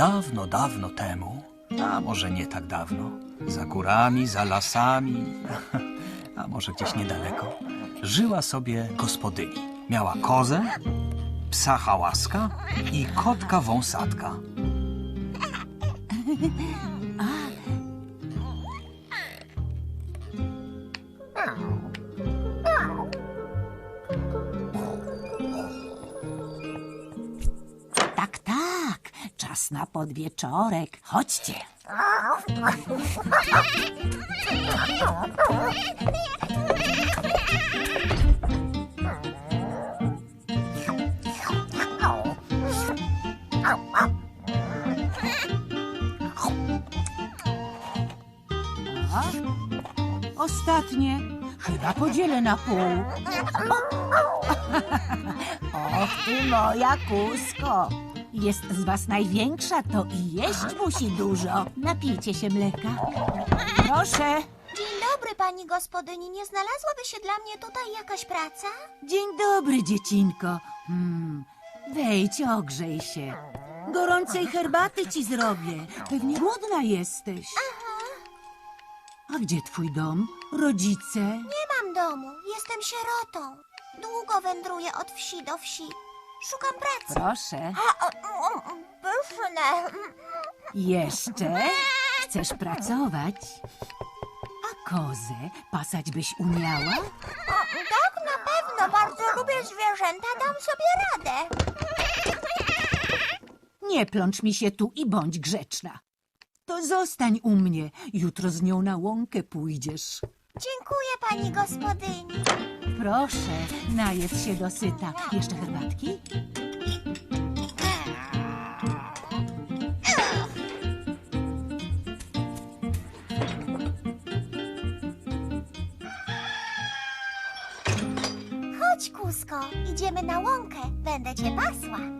Dawno, dawno temu, a może nie tak dawno, za górami, za lasami, a może gdzieś niedaleko, żyła sobie gospodyni. Miała kozę, psa hałaska i kotka wąsatka. Na podwieczorek. Chodźcie. Ostatnie. Chyba podzielę na pół. Och ty moja kusko. Jest z was największa, to i jeść musi dużo. Napijcie się mleka. Proszę. Dzień dobry, pani gospodyni. Nie znalazłaby się dla mnie tutaj jakaś praca? Dzień dobry, dziecinko. Hmm, wejdź, ogrzej się. Gorącej herbaty ci zrobię. Pewnie głodna jesteś. A gdzie twój dom? Rodzice? Nie mam domu. Jestem sierotą. Długo wędruję od wsi do wsi. Szukam pracy. Proszę. A, o, o, o, Pyszne. Jeszcze? Chcesz pracować? A kozę pasać byś umiała? O, tak, na pewno. Bardzo lubię zwierzęta. Dam sobie radę. Nie plącz mi się tu i bądź grzeczna. To zostań u mnie. Jutro z nią na łąkę pójdziesz. Dziękuję, pani gospodyni. Proszę, najedz się dosyta. Jeszcze herbatki? Chodź, kusko. Idziemy na łąkę. Będę cię pasła.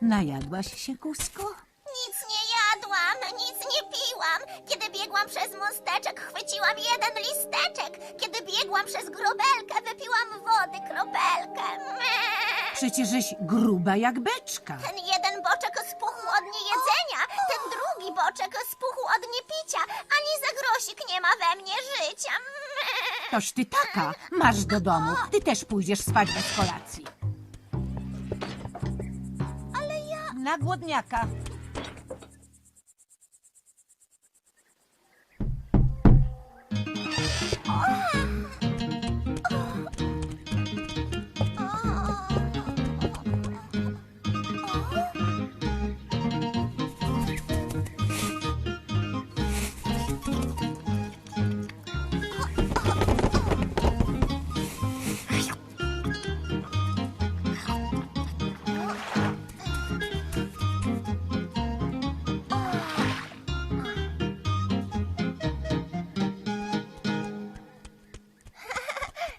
najadłaś się, kusko? Nic nie jadłam, nic nie piłam. Kiedy biegłam przez mosteczek, chwyciłam jeden listeczek. Kiedy biegłam przez grobelkę, wypiłam wody kropelkę. Przecieżeś gruba jak beczka. Ten jeden boczek spuchł od niejedzenia, ten drugi boczek spuchł od niepicia. Ani za grosik nie ma we mnie życia. Toż ty taka, masz do domu. Ty też pójdziesz spać bez kolacji. Ale ja...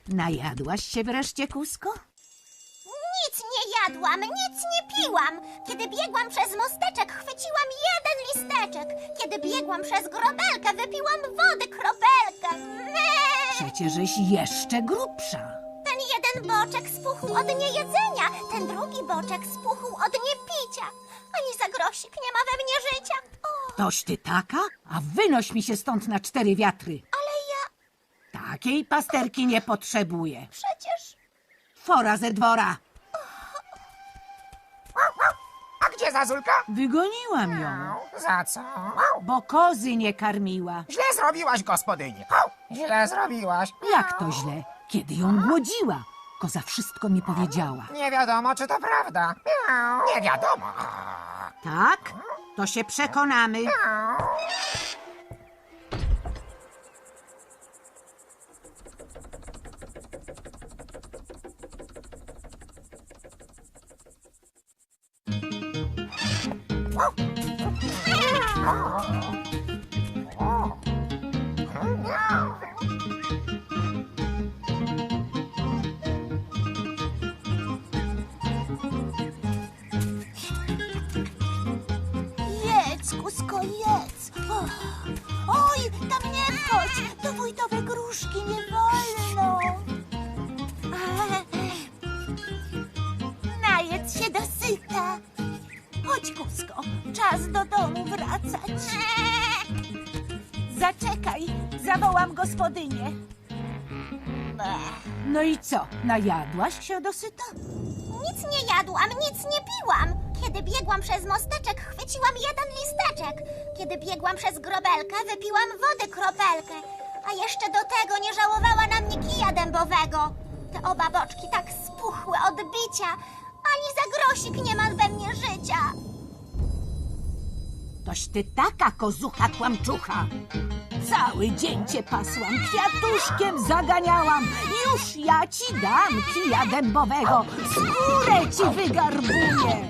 Najadłaś się wreszcie, kusko? Nic nie jadłam, nic nie piłam. Kiedy biegłam przez mosteczek, chwyciłam jeden listeczek. Kiedy biegłam przez grobelkę, wypiłam wody kropelkę. Przecieżeś jeszcze grubsza. Ten jeden boczek spuchł od niejedzenia, ten drugi boczek spuchł od niepicia. Ani za grosik nie ma we mnie życia. O, Toś ty taka? A wynoś mi się stąd na cztery wiatry. Takiej pasterki nie potrzebuję. przecież... Fora ze dwora. A gdzie Zazulka? Wygoniłam ją, Za co? bo kozy nie karmiła. Źle zrobiłaś, gospodyni. Źle zrobiłaś. Jak to źle? Kiedy ją głodziła? Koza wszystko mi powiedziała. Nie wiadomo, czy to prawda. Nie wiadomo. Tak? To się przekonamy. Oh. No i co, najadłaś się dosyta? Nic nie jadłam, nic nie piłam. Kiedy biegłam przez mosteczek, chwyciłam jeden listeczek. Kiedy biegłam przez grobelkę, wypiłam wody kropelkę. A jeszcze do tego nie żałowała na mnie kija dębowego. Te oba boczki tak spuchły od bicia. Ani za grosik nie ma we mnie życia. Toś ty taka kozucha kłamczucha. Cały dzień cię pasłam, kwiatuszkiem zaganiałam. Już ja ci dam kija dębowego, skórę ci wygarbuję.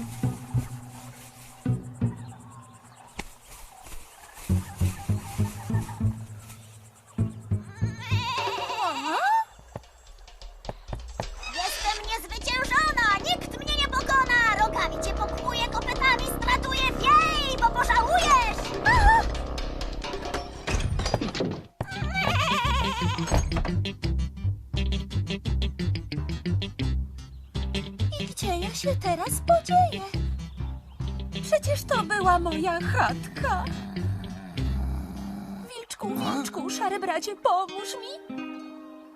się teraz podzieję? Przecież to była moja chatka. Wilczku, wilczku, szary bracie, pomóż mi.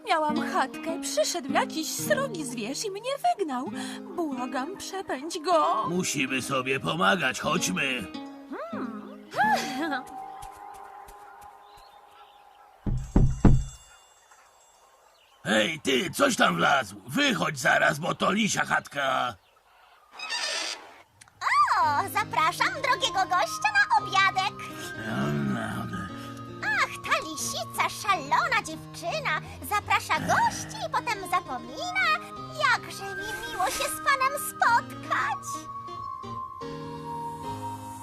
Miałam chatkę, przyszedł jakiś srogi zwierz i mnie wygnał. Błagam, przepędź go. Musimy sobie pomagać, chodźmy. Hej, ty, coś tam wlazł. Wychodź zaraz, bo to lisia chatka. Zapraszam drogiego gościa na obiadek. Ach, ta lisica, szalona dziewczyna, zaprasza gości i potem zapomina. Jakże mi miło się z panem spotkać.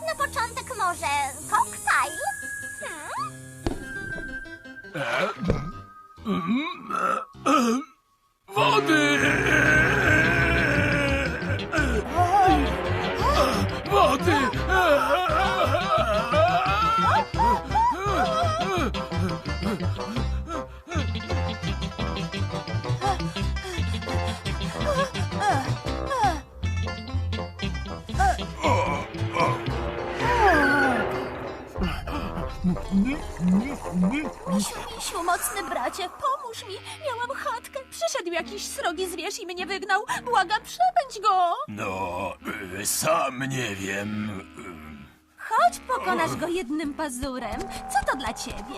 Na początek może koktajl? Hmm? Wody! Mocny bracie, pomóż mi. Miałam chatkę, przyszedł jakiś srogi zwierz i mnie wygnał. Błagam, przepędź go. No, y, sam nie wiem. Chodź, pokonasz go jednym pazurem. Co to dla ciebie?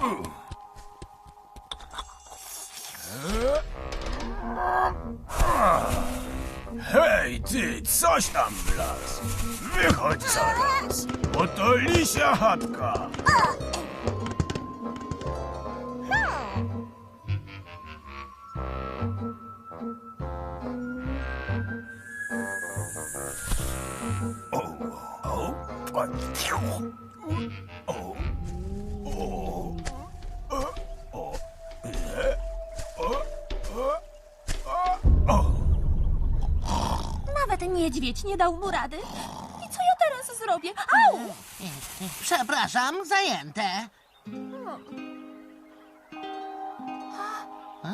Hej, ty, coś tam wlazł. Wychodź zaraz, bo to lisia chatka. Niedźwiedź nie dał mu rady. zrobię. Au! Przepraszam, zajęte. A,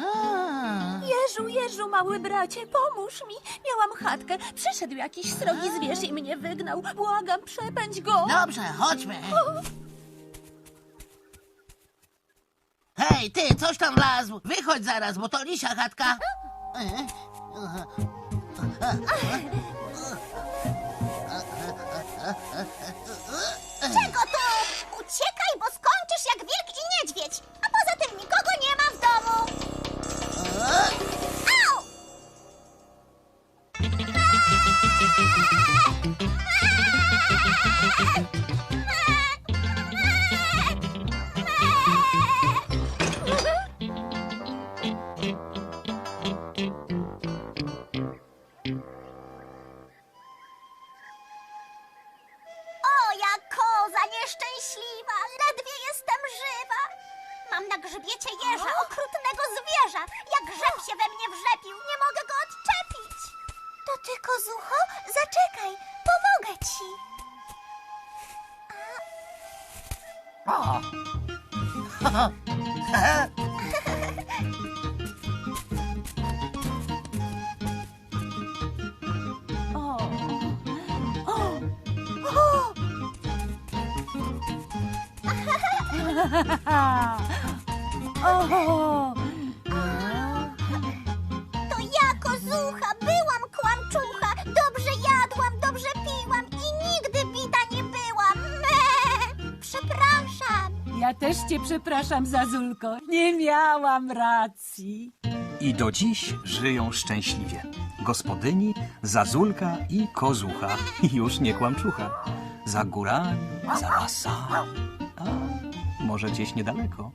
Jeżu, Jeżu, mały bracie, pomóż mi. Miałam chatkę, przyszedł jakiś srogi zwierz i mnie wygnał. Błagam, przepędź go. dobrze, chodźmy. Hej, ty, coś tam wlazł. Wychodź zaraz, bo to lisia chatka. Tu? Uciekaj, bo skończysz ty, kozucho? Zaczekaj, pomogę ci. O, O, o, o, To też cię przepraszam, Zazulko. Nie miałam racji. I do dziś żyją szczęśliwie. Gospodyni, Zazulka i Kozucha. Już nie kłamczucha. Za górami, za lasami. A może gdzieś niedaleko.